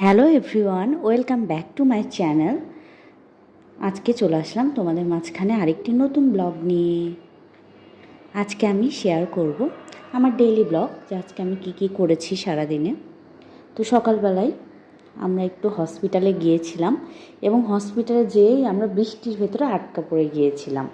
Hello everyone welcome back to my channel আজকে চলে আসলাম তোমাদের মাঝখানে আরেকটি নতুন ব্লগ নিয়ে। আজকে আমি শেয়ার করব আমার ডেইলি ব্লগ যে আজকে আমি কি কি করেছি সারাদিনে। তো সকালবেলায় আমরা একটু হসপিটালে গিয়েছিলাম এবং হসপিটালে যেয়েই আমরা বৃষ্টির ভেতরে আটকা পড়ে গিয়েছিলাম।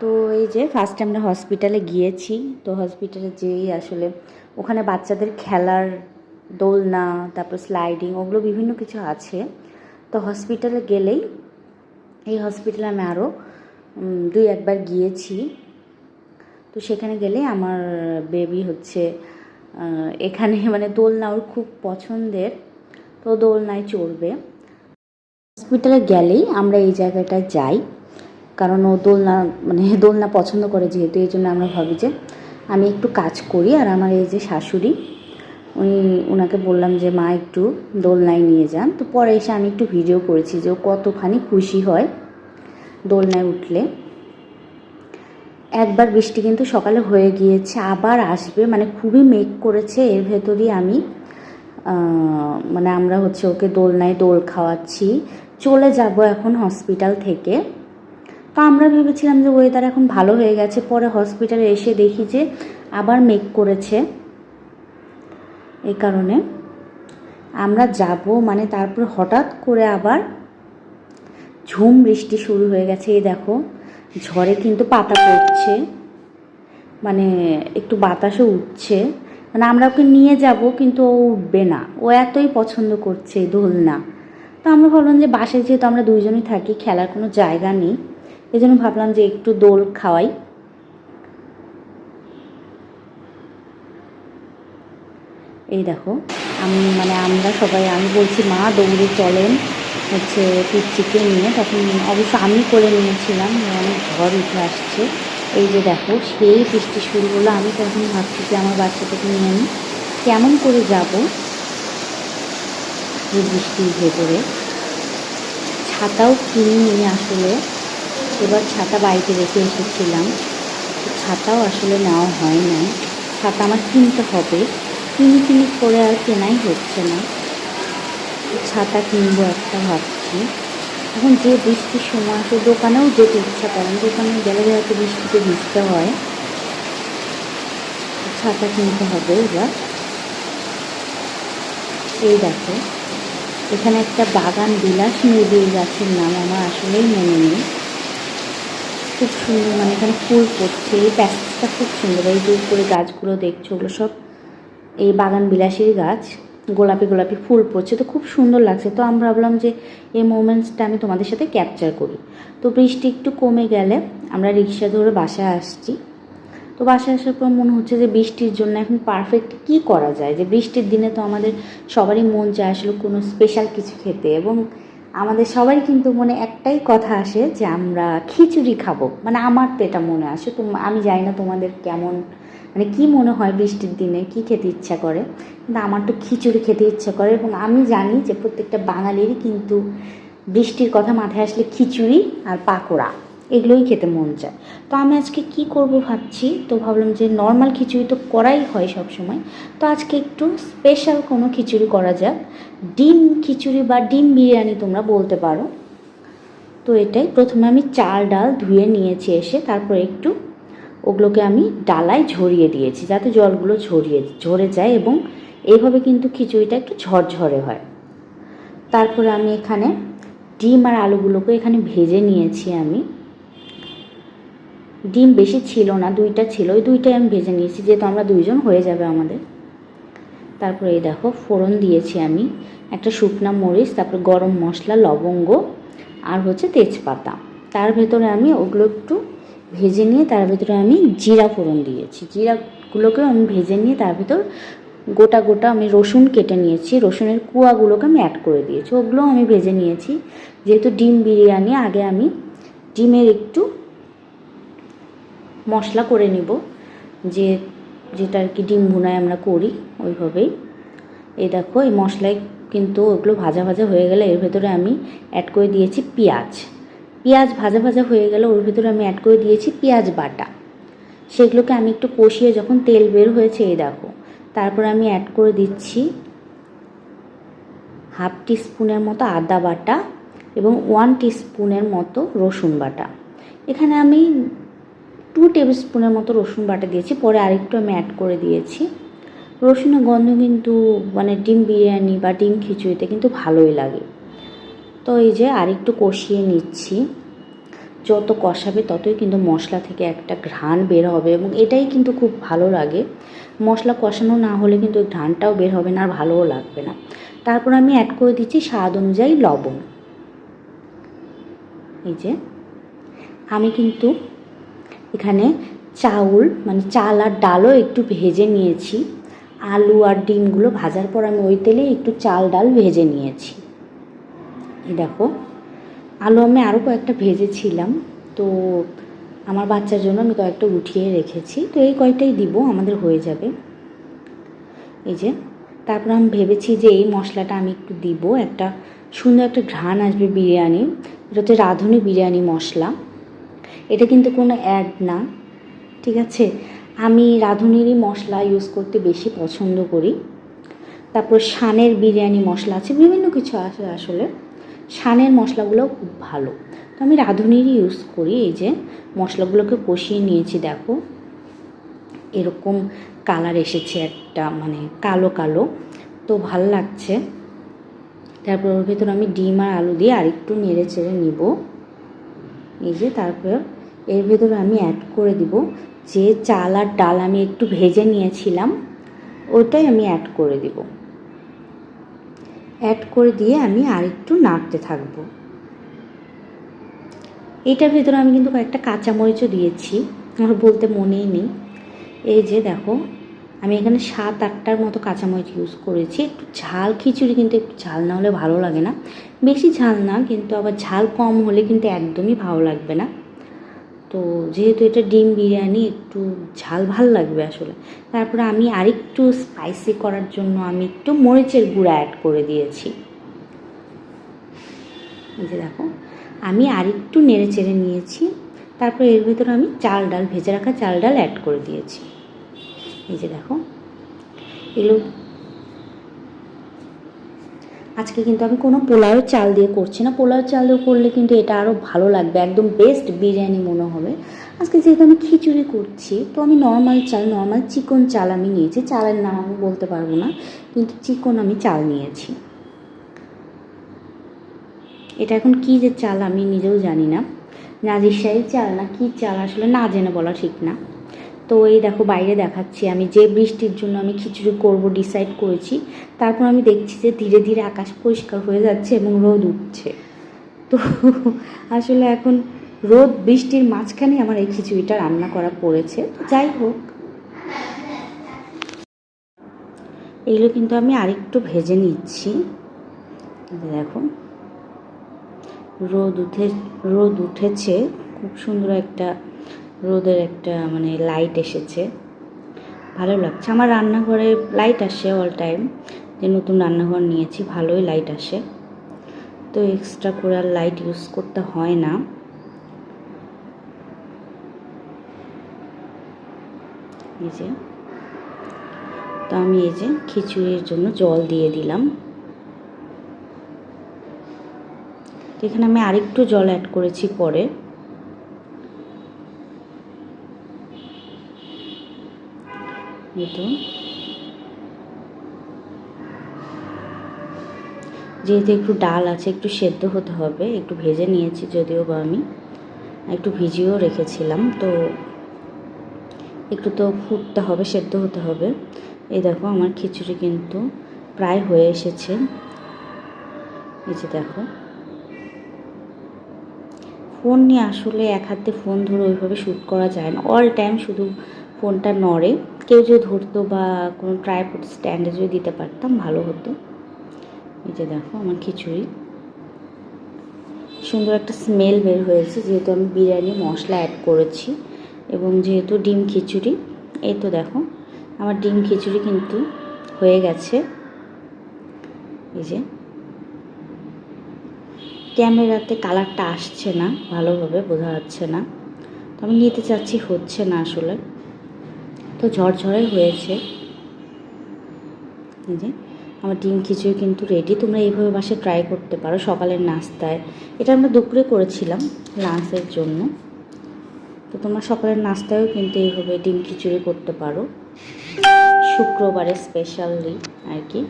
তো এই যে ফার্স্ট আমরা হসপিটালে গিয়েছি, তো হসপিটালে যেয়েই আসলে ওখানে বাচ্চাদের খেলার দোলনা, তারপর স্লাইডিং ওগুলো বিভিন্ন কিছু আছে। তো হসপিটালে গেলেই এই হসপিটালে আমি আরও দুই একবার গিয়েছি। তো সেখানে গেলে আমার বেবি হচ্ছে এখানে মানে দোলনা ওর খুব পছন্দের। তো দোলনায় চড়বে। হসপিটালে গেলেই আমরা এই জায়গাটায় যাই। কারণ ও দোলনা মানে দোলনা পছন্দ করে যেহেতু, এই জন্য আমরা ভাবি যে আমি একটু কাজ করি। আর আমার এই যে শাশুড়ি উনি ওনাকে বললাম যে, মা, একটু দোলনায় নিয়ে যান। তো পরে এসে আমি একটু ভিডিও করেছি যে, ও কতখানি খুশি হয় দোলনায় উঠলে। একবার বৃষ্টি কিন্তু সকালে হয়ে গিয়েছে, আবার আসবে। মানে খুবই মেঘ করেছে, এর ভেতরই আমি মানে আমরা হচ্ছে ওকে দোলনায় দোল খাওয়াচ্ছি। চলে যাব এখন হসপিটাল থেকে। তো আমরা ভেবেছিলাম যে ওয়েদার এখন ভালো হয়ে গেছে। পরে হসপিটালে এসে দেখি যে, আবার মেঘ করেছে। এই কারণে আমরা যাব মানে তারপর হঠাৎ করে আবার ঝুম বৃষ্টি শুরু হয়ে গেছে, এই দেখো। ঝড়ে কিন্তু পাতা পড়ছে মানে একটু বাতাসও উঠছে। মানে আমরা ওকে নিয়ে যাব, কিন্তু ও উঠবে না। ও এতই পছন্দ করছে দোলনা। তো আমরা ভাবলাম যে বাসায় যেহেতু আমরা দুইজনই থাকি, খেলার কোনো জায়গা নেই এই জন্য ভাবলাম যে একটু দোল খাওয়াই। এই দেখো, আমি মানে আমরা সবাই, আমি বলছি, মা, দৌড়ে চলেন। হচ্ছে পিচ্চিকে নিয়ে। তখন অবশ্য আমি করে নিয়েছিলাম অনেক ঝড় উঠে আসছে। এই যে দেখো, সেই বৃষ্টি শুরু হলো। আমি তখন ভাবছি যে আমার বাচ্চাটাকে নিয়ে আমি কেমন করে যাব এই বৃষ্টির ভেতরে। ছাতাও কিনিনি আসলে। এবার ছাতা বাড়িতে রেখে এসেছিলাম। ছাতাও আসলে নেওয়া হয় নাই। ছাতা আমার কিনতে হবে। কিনি কিনি করে আর কেনাই হচ্ছে না। ছাতা কিনবো একটা ভাবছি। এখন যে বৃষ্টির সময় আসে, দোকানেও যেতে ইচ্ছা করে দোকানে গেলে হয়তো বৃষ্টিতে ভিজতে হয়। ছাতা কিনতে হবে এবার। এই দেখো, এখানে একটা বাগান বিলাস এই গাছের নাম আমার আসলেই মনে নেই। খুব সুন্দর মানে এখানে ফুল পড়ছে। এই প্যাসেজটা খুব সুন্দর। এই যে উপরে গাছগুলো দেখছ, ওগুলো সব এই বাগান বিলাসীর গাছ, গোলাপি গোলাপি ফুল পড়ছে, তো খুব সুন্দর লাগছে। তো আমরা ভাবলাম যে এই মোমেন্টসটা আমি তোমাদের সাথে ক্যাপচার করি। তো বৃষ্টি একটু কমে গেলে আমরা রিক্সা ধরে বাসায় আসছি। তো বাসায় আসার পর মনে হচ্ছে যে বৃষ্টির জন্য এখন পারফেক্ট কি করা যায়? যে বৃষ্টির দিনে তো আমাদের সবারই মন চায় আসলে কোনো স্পেশাল কিছু খেতে এবং আমাদের সবারই কিন্তু মনে একটাই কথা আসে যে আমরা খিচুড়ি খাব। মানে আমার তো এটা মনে আসে। তো আমি জানি না তোমাদের কেমন মানে কি মনে হয় বৃষ্টির দিনে? কি খেতে ইচ্ছা করে? কিন্তু আমার তো খিচুড়ি খেতে ইচ্ছা করে এবং আমি জানি যে প্রত্যেকটা বাঙালিরই কিন্তু বৃষ্টির কথা মাথায় আসলে খিচুড়ি আর পাকোড়া, এগুলোই খেতে মন চায়। তো আমি আজকে কি করব ভাবছি? তো ভাবলাম যে নর্মাল খিচুড়ি তো করাই হয় সব সময় তো আজকে একটু স্পেশাল কোনো খিচুড়ি করা যাক। ডিম খিচুড়ি বা ডিম বিরিয়ানি তোমরা বলতে পারো। তো এটাই। প্রথমে আমি চাল, ডাল ধুয়ে নিয়েছি এসে, তারপর একটু ওগুলোকে আমি ডালায় ঝরিয়ে দিয়েছি যাতে জলগুলো ঝরিয়ে ঝরে যায় এবং এইভাবে কিন্তু খিচুড়িটা একটু ঝরঝরে হয়। তারপরে আমি এখানে ডিম আর আলুগুলোকে এখানে ভেজে নিয়েছি আমি। ডিম বেশি ছিল না, দুইটা ছিল, ওই দুইটাই আমি ভেজে নিয়েছি, যেহেতু আমরা দুইজন হয়ে যাবে আমাদের। তারপরে এই দেখো, ফোড়ন দিয়েছি আমি, একটা শুকনা মরিচ, তারপরে গরম মশলা, লবঙ্গ আর হচ্ছে তেজপাতা। তার ভেতরে আমি ওগুলো একটু ভেজে নিয়ে তার ভেতরে আমি জিরা ফোড়ন দিয়েছি। জিরাগুলোকেও আমি ভেজে নিয়ে তার ভেতর গোটা গোটা আমি রসুন কেটে নিয়েছি। রসুনের কুয়াগুলোকে আমি অ্যাড করে দিয়েছি। ওগুলো আমি ভেজে নিয়েছি। যেহেতু ডিম বিরিয়ানি, আগে আমি ডিমের একটু মশলা করে নিব। যে যেটা আর কি ডিম ভুনায় আমরা করি, ওইভাবেই। এই দেখো, এই মশলায় কিন্তু ওগুলো ভাজা ভাজা হয়ে গেলে এর ভেতরে আমি অ্যাড করে দিয়েছি পেঁয়াজ। পেঁয়াজ ভাজা ভাজা হয়ে গেলে, ওর ভিতরে আমি অ্যাড করে দিয়েছি পেঁয়াজ বাটা। সেগুলোকে আমি একটু কষিয়ে যখন তেল বের হয়েছে, এই দেখো, তারপর আমি অ্যাড করে দিচ্ছি হাফ স্পুনের মতো আদা বাটা এবং ওয়ান স্পুনের মতো রসুন বাটা। এখানে আমি টু টেবিল স্পুনের মতো রসুন বাটা দিয়েছি, পরে আরেকটু আমি অ্যাড করে দিয়েছি। রসুনের গন্ধ কিন্তু মানে ডিম বিরিয়ানি বা ডিম খিচুড়িতে কিন্তু ভালোই লাগে। তো এই যে আরেকটু কষিয়ে নিচ্ছি। যত কষাবে ততই কিন্তু মশলা থেকে একটা ঘ্রাণ বের হবে এবং এটাই কিন্তু খুব ভালো লাগে। মশলা কষানো না হলে কিন্তু ওই ঘ্রাণটাও বের হবে না আর ভালোও লাগবে না। তারপর আমি অ্যাড করে দিচ্ছি স্বাদ অনুযায়ী লবণ। এই যে আমি কিন্তু এখানে চাউল মানে চাল আর ডালও একটু ভেজে নিয়েছি। আলু আর ডিমগুলো ভাজার পর আমি ওই তেলে একটু চাল, ডাল ভেজে নিয়েছি। দেখো আলু আমি আরও কয়েকটা ভেজেছিলাম। তো আমার বাচ্চার জন্য আমি কয়েকটা উঠিয়ে রেখেছি। তো এই কয়েকটাই দিব, আমাদের হয়ে যাবে। এই যে, তারপর আমি ভেবেছি যে এই মশলাটা আমি একটু দিব। একটা সুন্দর একটা ঘ্রাণ আসবে বিরিয়ানি। এটা হচ্ছে রাঁধুনি বিরিয়ানি মশলা। এটা কিন্তু কোনো অ্যাড না, ঠিক আছে? আমি রাঁধুনিরই মশলা ইউজ করতে বেশি পছন্দ করি। তারপর শানের বিরিয়ানি মশলা আছে, বিভিন্ন কিছু আছে আসলে। শানের মশলাগুলোও খুব ভালো। তো আমি রাঁধুনিরই ইউজ করি, এই যে মশলাগুলোকে কষিয়ে নিয়েছি, দেখো। এরকম কালার এসেছে একটা মানে কালো কালো। তো ভালো লাগছে। তারপর ওর ভেতর আমি ডিম আর আলু দিয়ে আরেকটু নেড়ে চেড়ে নিব। এই যে তারপর এর ভেতরে আমি অ্যাড করে দিব। যে চাল আর ডাল আমি একটু ভেজে নিয়েছিলাম, ওটাই আমি অ্যাড করে দিব। অ্যাড করে দিয়ে আমি আরেকটু নাড়তে থাকব। এটার ভেতরে আমি কিন্তু কয়েকটা কাঁচামরিচও দিয়েছি, আমার বলতে মনেই নেই। এই যে দেখো, আমি এখানে সাত আটটার মতো কাঁচামরিচ ইউজ করেছি। একটু ঝাল, খিচুড়ি কিন্তু একটু ঝাল না হলে ভালো লাগে না। বেশি ঝাল না, কিন্তু আবার ঝাল কম হলে কিন্তু একদমই ভালো লাগবে না। তো যেহেতু এটা ডিম বিরিয়ানি, একটু ঝাল ভালো লাগবে আসলে। তারপরে আমি আরেকটু স্পাইসি করার জন্য আমি একটু মরিচের গুঁড়া অ্যাড করে দিয়েছি। এই যে দেখো, আমি আরেকটু নেড়ে চেড়ে নিয়েছি। তারপরে এর ভিতরে আমি চাল ডাল, ভেজে রাখা চাল ডাল অ্যাড করে দিয়েছি। এই যে দেখো, এগুলো আজকে কিন্তু আমি কোনো পোলাও চাল দিয়ে করছি না। পোলাও চাল দিয়ে করলে কিন্তু এটা আরও ভালো লাগবে, একদম বেস্ট বিরিয়ানি মনে হবে। আজকে যেহেতু আমি খিচুড়ি করছি, তো আমি নর্মাল চাল নর্মাল চিকন চাল আমি নিয়েছি। চালের নাম আমি বলতে পারব না, কিন্তু চিকন আমি চাল নিয়েছি। এটা এখন কি যে চাল আমি নিজেও জানি না। নাজিরশাহী চাল না কি চাল আসলে না জেনে বলা ঠিক না। তো এই দেখো বাইরে দেখাচ্ছি আমি যে বৃষ্টির জন্য আমি খিচুড়ি করব ডিসাইড করেছি। তারপর আমি দেখছি যে ধীরে ধীরে আকাশ পরিষ্কার হয়ে যাচ্ছে এবং রোদ উঠছে। তো আসলে এখন রোদ বৃষ্টির মাঝখানে আমার এই খিচুড়িটা রান্না করা পড়েছে। যাই হোক। এগুলো কিন্তু আমি আরেকটু ভেজে নিচ্ছি। দেখো। রোদ উঠে, রোদ উঠেছে। খুব সুন্দর একটা রোদের একটা মানে লাইট এসেছে। ভালো লাগছে। আমার রান্নাঘরে লাইট আসে অল টাইম যে নতুন রান্নাঘর নিয়েছি, ভালোই লাইট আসে। তো এক্সট্রা করে আর লাইট ইউজ করতে হয় না। এই যে। তো আমি এই যে খিচুড়ির জন্য জল দিয়ে দিলাম। তো এখানে আমি আরেকটু জল অ্যাড করেছি পরে। তো যেহেতু একটু ডাল আছে, একটু সেদ্ধ হতে হবে, একটু ভেজে নিয়েছি যদিও বা আমি। একটু ভিজিয়েও রেখেছিলাম, তো একটু তো ফুটতে হবে, সেদ্ধ হতে হবে। এই দেখো, আমার খিচুড়ি কিন্তু প্রায় হয়ে এসেছে। এই যে দেখো। ফোন নিয়ে আসলে এক হাতে ফোন ধরে ওইভাবে শ্যুট করা যায় না। অল টাইম শুধু ফোনটা নড়ে। কেউ যদি ধরতো বা কোনো ট্রাইপড স্ট্যান্ডে যদি দিতে পারতাম, ভালো হতো। এই যে দেখো, আমার খিচুড়ি। সুন্দর একটা স্মেল বের হয়েছে, যেহেতু আমি বিরিয়ানি, মশলা অ্যাড করেছি। এবং যেহেতু ডিম খিচুড়ি, এই তো দেখো, আমার ডিম খিচুড়ি কিন্তু হয়ে গেছে। এই যে। ক্যামেরাতে কালারটা আসছে না, ভালোভাবে বোঝা যাচ্ছে না। তো আমি নিতে চাচ্ছি, হচ্ছে না আসলে। তো ঝরঝরে হয়েছে। এই যে, আমার ডিম খিচুড়ি কিন্তু রেডি তোমরা এইভাবে বাসে ট্রাই করতে পারো সকালের নাস্তায়। এটা আমরা দুপুরে করেছিলাম লাঞ্চের জন্য। তো তোমরা সকালের নাস্তায়ও কিন্তু এইভাবে ডিম খিচুড়ি করতে পারো। শুক্রবারে স্পেশালি আর কি।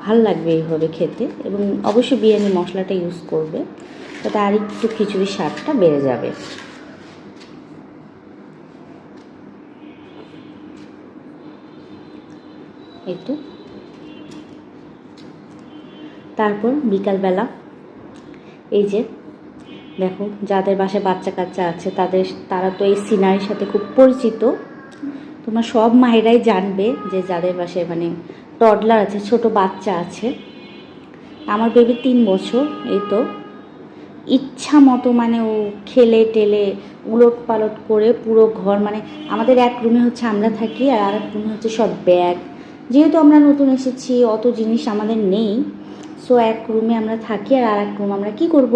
ভালো লাগবে এইভাবে খেতে এবং অবশ্যই বিরিয়ানি মশলাটা ইউজ করবে। তাতে আর একটু খিচুড়ির স্বাদটা বেড়ে যাবে। একটু। তারপর বিকালবেলা, এই যে, দেখো, যাদের বাসায় বাচ্চা কাচ্চা আছে, তাদের তারা তো এই সিনারির সাথে খুব পরিচিত। তোমরা সব মায়েরাই জানবে যে যাদের বাসায় মানে টডলার আছে, ছোট বাচ্চা আছে। আমার বেবি তিন বছর, এই তো। ইচ্ছা মতো মানে ও খেলে টেলে উলট পালট করে পুরো ঘর মানে আমাদের এক রুমে হচ্ছে আমরা থাকি আর আরেক রুমে হচ্ছে সব ব্যাগ যেহেতু আমরা নতুন এসেছি, অত জিনিস আমাদের নেই। সো এক রুমে আমরা থাকি আর আর এক রুম আমরা কি করব?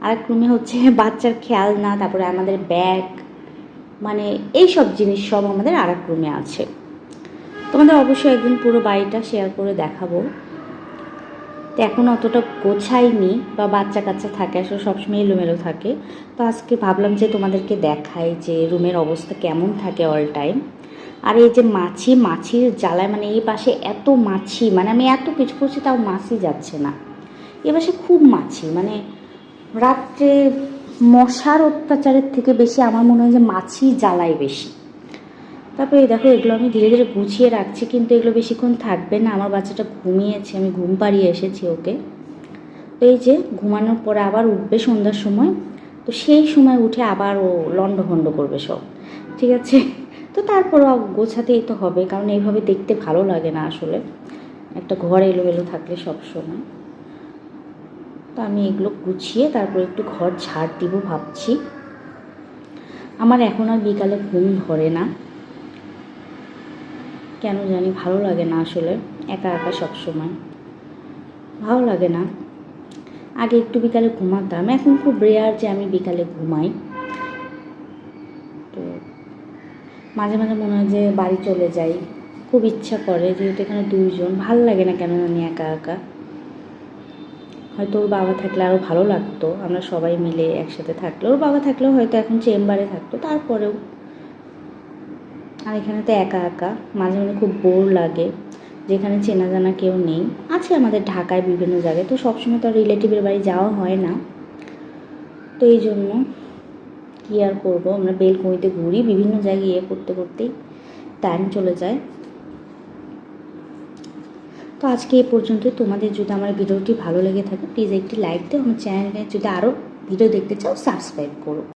আর এক রুমে হচ্ছে বাচ্চার খেয়াল না তারপরে আমাদের ব্যাগ মানে এই সব জিনিস সব আমাদের আর এক রুমে আছে। তোমাদের অবশ্যই একদিন পুরো বাড়িটা শেয়ার করে দেখাবো। তো এখন অতটা গোছাইনি বা বাচ্চা কাচ্চা থাকে, আসলে সবসময় এলোমেলো থাকে। তো আজকে ভাবলাম যে তোমাদেরকে দেখাই যে রুমের অবস্থা কেমন থাকে অল টাইম আর এই যে মাছি, মাছির জ্বালায় মানে এই পাশে এত মাছি মানে আমি এত কিছু করছি তাও মাছি যাচ্ছে না। এ পাশে খুব মাছি মানে রাত্রে মশার অত্যাচারের থেকে বেশি আমার মনে হয় যে মাছি জ্বালায় বেশি। তারপরে দেখো, এগুলো আমি ধীরে ধীরে গুছিয়ে রাখছি, কিন্তু এগুলো বেশিক্ষণ থাকবে না, আমার বাচ্চাটা ঘুমিয়েছে, আমি ঘুম পাড়িয়ে এসেছি ওকে। তো এই যে ঘুমানোর পরে আবার উঠবে সন্ধ্যার সময়, তো সেই সময় উঠে আবার ও লণ্ডভণ্ড করবে সব, ঠিক আছে? তো তারপরও গোছাতেই তো হবে, কারণ এইভাবে দেখতে ভালো লাগে না আসলে। একটা ঘর এলোমেলো থাকলে সব সময় তো আমি এগুলো গুছিয়ে তারপর একটু ঘর ঝাড় দিব ভাবছি। আমার এখন আর বিকালে ঘুম ধরে না। কেন জানি ভালো লাগে না আসলে, একা একা সব সময় ভালো লাগে না। আগে একটু বিকালে ঘুমাতাম, এখন খুব রেয়ার যে আমি বিকালে ঘুমাই তো মাঝে মাঝে মনে হয় যে বাড়ি চলে যাই। খুব ইচ্ছা করে, যেহেতু এখানে দুইজন, ভালো লাগে না কেন জানি একা একা। হয়তো ওর বাবা থাকলে আরও ভালো লাগতো, আমরা সবাই মিলে একসাথে থাকলে। ওর বাবা থাকলেও হয়তো এখন চেম্বারে থাকতো, তারপরেও। আর এখানে তো একা একা, মাঝে মাঝে খুব বোর লাগে, যেখানে চেনা জানা কেউ নেই। আছে আমাদের ঢাকায় বিভিন্ন জায়গায়, তো সবসময় তো রিলেটিভের বাড়ি যাওয়া হয় না। তো এই জন্য কী আর করব? আমরা বেলকুঁড়িতে ঘুরি, বিভিন্ন জায়গায় ইয়ে করতে করতেই টাইম চলে যায়। তো আজকে এ পর্যন্ত তোমাদের যদি আমার ভিডিওটি ভালো লেগে থাকে প্লিজ একটি লাইক দিও। আমার চ্যানেলে যদি আরও ভিডিও দেখতে চাও সাবস্ক্রাইব করো।